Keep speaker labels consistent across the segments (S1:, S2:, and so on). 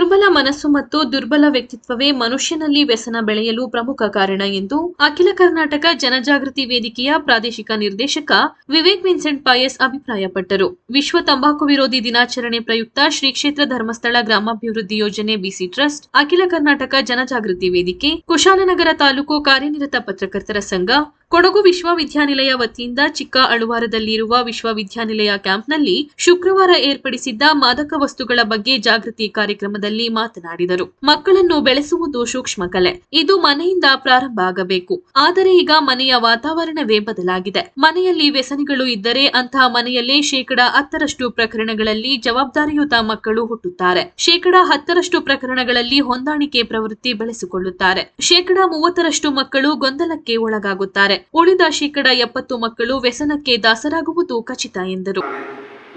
S1: ದುರ್ಬಲ ಮನಸ್ಸು ಮತ್ತು ದುರ್ಬಲ ವ್ಯಕ್ತಿತ್ವವೇ ಮನುಷ್ಯನಲ್ಲಿ ವ್ಯಸನ ಬೆಳೆಯಲು ಪ್ರಮುಖ ಕಾರಣ ಎಂದು ಅಖಿಲ ಕರ್ನಾಟಕ ಜನಜಾಗೃತಿ ವೇದಿಕೆಯ ಪ್ರಾದೇಶಿಕ ನಿರ್ದೇಶಕ ವಿವೇಕ್ ವಿನ್ಸೆಂಟ್ ಪಾಯಸ್ ಅಭಿಪ್ರಾಯಪಟ್ಟರು. ವಿಶ್ವ ತಂಬಾಕು ವಿರೋಧಿ ದಿನಾಚರಣೆ ಪ್ರಯುಕ್ತ ಶ್ರೀ ಕ್ಷೇತ್ರ ಧರ್ಮಸ್ಥಳ ಗ್ರಾಮಾಭಿವೃದ್ಧಿ ಯೋಜನೆ ಬಿಸಿ ಟ್ರಸ್ಟ್, ಅಖಿಲ ಕರ್ನಾಟಕ ಜನಜಾಗೃತಿ ವೇದಿಕೆ, ಕುಶಾಲನಗರ ತಾಲೂಕು ಕಾರ್ಯನಿರತ ಪತ್ರಕರ್ತರ ಸಂಘ ಕೊಡಗು ವಿಶ್ವವಿದ್ಯಾನಿಲಯ ವತಿಯಿಂದ ಚಿಕ್ಕ ಅಳುವಾರದಲ್ಲಿರುವ ವಿಶ್ವವಿದ್ಯಾನಿಲಯ ಕ್ಯಾಂಪ್ನಲ್ಲಿ ಶುಕ್ರವಾರ ಏರ್ಪಡಿಸಿದ್ದ ಮಾದಕ ವಸ್ತುಗಳ ಬಗ್ಗೆ ಜಾಗೃತಿ ಕಾರ್ಯಕ್ರಮದಲ್ಲಿ ಮಾತನಾಡಿದರು. ಮಕ್ಕಳನ್ನು ಬೆಳೆಸುವುದು ಸೂಕ್ಷ್ಮ ಕಲೆ. ಇದು ಮನೆಯಿಂದ ಪ್ರಾರಂಭ ಆಗಬೇಕು. ಆದರೆ ಈಗ ಮನೆಯ ವಾತಾವರಣವೇ ಬದಲಾಗಿದೆ. ಮನೆಯಲ್ಲಿ ವ್ಯಸನಿಗಳು ಇದ್ದರೆ ಅಂತಹ ಮನೆಯಲ್ಲೇ ಶೇಕಡ ಹತ್ತರಷ್ಟು ಪ್ರಕರಣಗಳಲ್ಲಿ ಜವಾಬ್ದಾರಿಯುತ ಮಕ್ಕಳು ಹುಟ್ಟುತ್ತಾರೆ. ಶೇಕಡ ಹತ್ತರಷ್ಟು ಪ್ರಕರಣಗಳಲ್ಲಿ ಹೊಂದಾಣಿಕೆ ಪ್ರವೃತ್ತಿ ಬೆಳೆಸಿಕೊಳ್ಳುತ್ತಾರೆ. ಶೇಕಡ ಮೂವತ್ತರಷ್ಟು ಮಕ್ಕಳು ಗೊಂದಲಕ್ಕೆ ಒಳಗಾಗುತ್ತಾರೆ. ಉಳಿದ ಶೇಕಡ ಎಪ್ಪತ್ತು ಮಕ್ಕಳು ವ್ಯಸನಕ್ಕೆ ದಾಸರಾಗುವುದು ಖಚಿತ ಎಂದರು.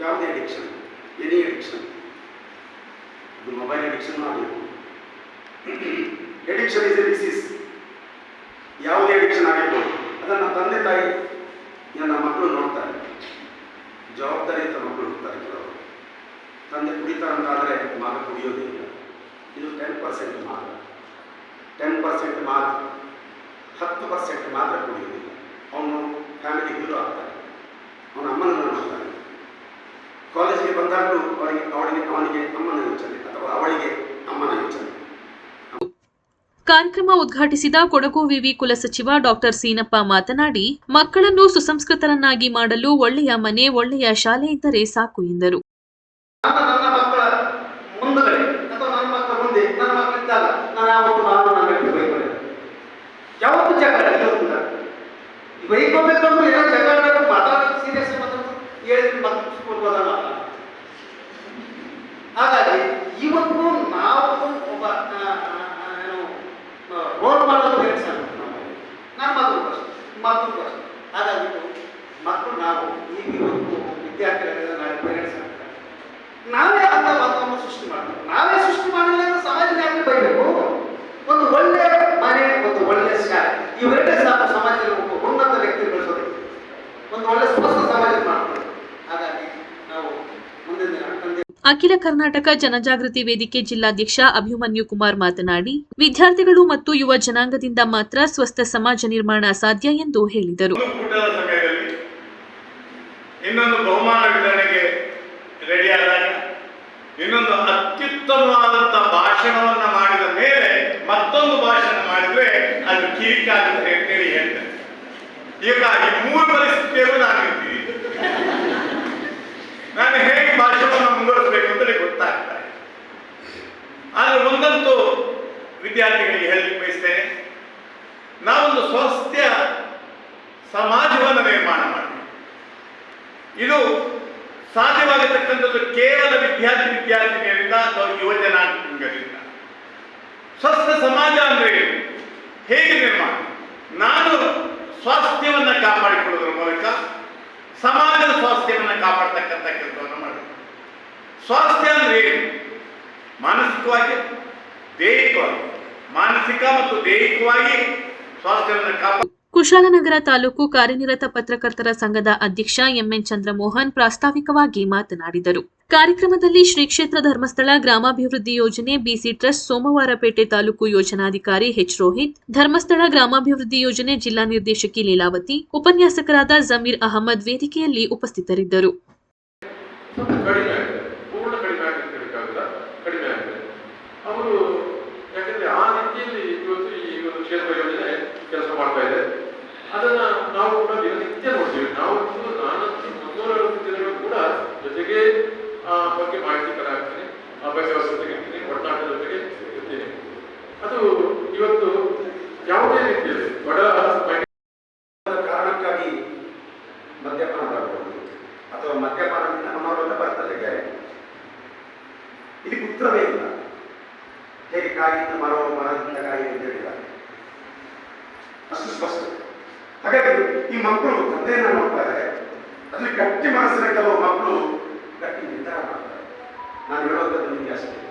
S2: ಯಾವುದೇ ಅಡಿಕ್ಷನ್ ಆಗಿರ್ಬೋದು. ಅದನ್ನು ತಂದೆ ತಾಯಿ, ನನ್ನ ಮಕ್ಕಳು ನೋಡ್ತಾರೆ. ಜವಾಬ್ದಾರಿಯುತ ಮಕ್ಕಳು ಕೆಲವರು. ತಂದೆ ಕುಡಿತಾರಂತಾದರೆ ಮಗ ಕುಡಿಯೋದಿಲ್ಲ ಇದು ಟೆನ್ ಪರ್ಸೆಂಟ್ ಮಾತ್ರ. ಟೆನ್ ಪರ್ಸೆಂಟ್ ಮಾತ್ರ. ಹತ್ತು ಪರ್ಸೆಂಟ್ ಮಾತ್ರ ಕುಡಿಯೋದಿಲ್ಲ ಅವನು ಫ್ಯಾಮಿಲಿ ಹೀರೋ ಆಗ್ತಾನೆ. ಅವನ ಅಮ್ಮನನ್ನು ನೋಡ್ತಾನೆ. ಕಾಲೇಜಿಗೆ ಬಂದಾಗಲೂ ಅವರಿಗೆ ಅವಳಿಗೆ ಅವನಿಗೆ ಅಮ್ಮನ ಯೋಚನೆ ಅಥವಾ ಅವಳಿಗೆ ಅಮ್ಮನ ಯೋಚನೆ.
S1: ಕಾರ್ಯಕ್ರಮ ಉದ್ಘಾಟಿಸಿದ ಕೊಡಗು ವಿವಿ ಕುಲಸಚಿವ ಡಾಕ್ಟರ್ ಸೀನಪ್ಪ ಮಾತನಾಡಿ ಮಕ್ಕಳನ್ನು ಸುಸಂಸ್ಕೃತರನ್ನಾಗಿ ಮಾಡಲು ಒಳ್ಳೆಯ ಮನೆ ಒಳ್ಳೆಯ ಶಾಲೆ ಇದ್ದರೆ ಸಾಕು ಎಂದರು. ಅಖಿಲ ಕರ್ನಾಟಕ ಜನಜಾಗೃತಿ ವೇದಿಕೆ ಜಿಲ್ಲಾಧ್ಯಕ್ಷ ಅಭಿಮನ್ಯು ಕುಮಾರ್ ಮಾತನಾಡಿ, ವಿದ್ಯಾರ್ಥಿಗಳು ಮತ್ತು ಯುವ ಜನಾಂಗದಿಂದ ಮಾತ್ರ ಸ್ವಸ್ಥ ಸಮಾಜ ನಿರ್ಮಾಣ ಸಾಧ್ಯ ಎಂದು ಹೇಳಿದರು.
S3: ಇನ್ನೊಂದು ಬಹುಮಾನ ವಿತರಣೆಗೆ ರೆಡಿಯಾದಾಗ ಇನ್ನೊಂದು ಅತ್ಯುತ್ತಮವಾದಂತಹ ಭಾಷಣವನ್ನ ಮಾಡಿದ ಮೇಲೆ ಮತ್ತೊಂದು ಭಾಷಣ ಮಾಡಿದ್ರೆ ಅದು ಕಿರಿಕಾಗುತ್ತೆ ಅಂತೇಳಿ ಹೇಳ್ತಾರೆ. ಈಗ ಈ ಮೂರು ಪರಿಸ್ಥಿತಿಯಲ್ಲೂ ನಾನು ನಾನು ಹೇಗೆ ಭಾಷಣವನ್ನು ಮುಂದುವರಿಸಬೇಕು ಅಂತೇಳಿ ಗೊತ್ತಾಗ್ತಾ ಇದೆ ಆದರೆ ಒಂದಂತೂ ವಿದ್ಯಾರ್ಥಿಗಳಿಗೆ ಹೇಳಲಿಕ್ಕೆ ಬಯಸ್ತೇನೆ. ನಾವೊಂದು ಸ್ವಸ್ಥ್ಯ ಸಮಾಜವನ್ನು ನಿರ್ಮಾಣ ಮಾಡಿ ಇದು ಸಾಧ್ಯವಾಗತಕ್ಕಂಥದ್ದು ಕೇವಲ ವಿದ್ಯಾರ್ಥಿ ವಿದ್ಯಾರ್ಥಿನಿಯರಿಂದ ಅಥವಾ ಯುವಜನಾಂಗದಿಂದ ಸ್ವಸ್ಥ ಸಮಾಜ ಅಂದ್ರೆ ಹೇಗೆ ನಿರ್ಮಾಣ? ನಾನು ಸ್ವಾಸ್ಥ್ಯವನ್ನು ಕಾಪಾಡಿಕೊಳ್ಳುವುದರ ಮೂಲಕ ಸಮಾಜದ ಸ್ವಾಸ್ಥ್ಯವನ್ನು ಕಾಪಾಡ್ತಕ್ಕಂಥ ಕೆಲಸವನ್ನು ಮಾಡಬೇಕು ಸ್ವಾಸ್ಥ್ಯ ಅಂದ್ರೆ ಮಾನಸಿಕವಾಗಿ, ದೈಹಿಕವಾಗಿ. ಮಾನಸಿಕ ಮತ್ತು ದೈಹಿಕವಾಗಿ ಸ್ವಾಸ್ಥ್ಯವನ್ನು ಕಾಪಾಡ
S1: ಕುಶಾಲನಗರ ತಾಲೂಕು ಕಾರ್ಯನಿರತ ಪತ್ರಕರ್ತರ ಸಂಘದ ಅಧ್ಯಕ್ಷ ಎಂಎನ್ ಚಂದ್ರಮೋಹನ್ ಪ್ರಾಸ್ತಾವಿಕವಾಗಿ ಮಾತನಾಡಿದರು. ಕಾರ್ಯಕ್ರಮದಲ್ಲಿ ಶ್ರೀ ಕ್ಷೇತ್ರ ಧರ್ಮಸ್ಥಳ ಗ್ರಾಮಾಭಿವೃದ್ಧಿ ಯೋಜನೆ ಬಿಸಿ ಟ್ರಸ್ಟ್ ಸೋಮವಾರಪೇಟೆ ತಾಲೂಕು ಯೋಜನಾಧಿಕಾರಿ ಎಚ್ ರೋಹಿತ್ ಧರ್ಮಸ್ಥಳ ಗ್ರಾಮಾಭಿವೃದ್ಧಿ ಯೋಜನೆ ಜಿಲ್ಲಾ ನಿರ್ದೇಶಕಿ ಲೀಲಾವತಿ ಉಪನ್ಯಾಸಕರಾದ ಜಮೀರ್ ಅಹಮದ್ ವೇದಿಕೆಯಲ್ಲಿ ಉಪಸ್ಥಿತರಿದ್ದರು.
S2: ಇದಕ್ಕೆ ಉತ್ತರವೇ ಇಲ್ಲ. ಹೇಗೆ ಕಾಯಿಯಿಂದ ಮರ ಮರದಿಂದ ಕಾಯಿ ಅಂತ ಹೇಳಿದ್ದಾರೆ. ಅಷ್ಟು ಸ್ಪಷ್ಟ. ಹಾಗಾಗಿ ಈ ಮಕ್ಕಳು ತಂದೆಯನ್ನ ನೋಡ್ತಾರೆ. ಅದ್ರಲ್ಲಿ ಗಟ್ಟಿ ಮನಸ್ಸಿನ ಕೆಲವು ಮಕ್ಕಳು ಗಟ್ಟಿ ನಿರ್ಧಾರ ಮಾಡ್ತಾರೆ. ನಾನು ಹೇಳೋದು ನಿಮಗೆ ಅಷ್ಟೇ.